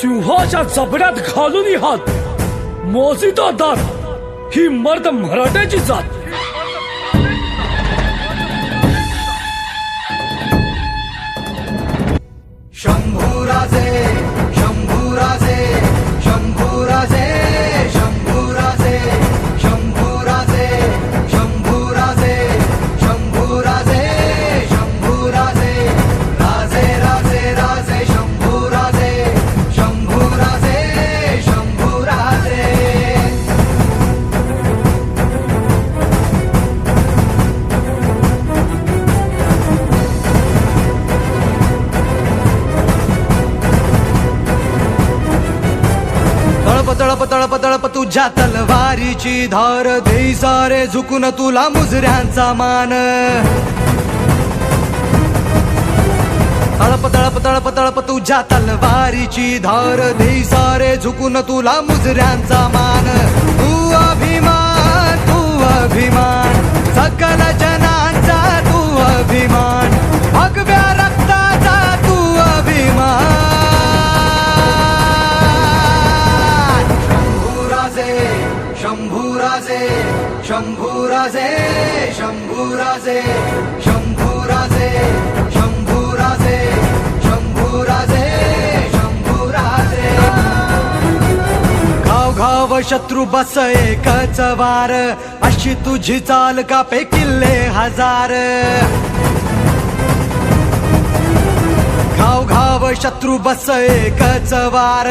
सिंहाच्या जबड्यात घालून हात मोजितो दात ही मर्द मराठ्याची जात. तळप तळप तळप तळप तुझ्या तलवारीची धार दे सारे झुकून तुला मुजऱ्यांचा मान. तळप तळप तळप तळप तुझ्या तलवारीची धार दे सारे झुकून तुला मुजऱ्यांचा मान. तू राजे शंभू राजे शंभू राजे शंभू राजे शंभू राजे शंभू राजे शंभू राजे घाव घाव शत्रु बस एकच वार अशी तुझी चाल कापे किल्ले हजार. घाव घाव शत्रु बस एकच वार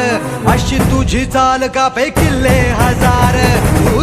अशी तुझी चाल कापे किल्ले हजार. तू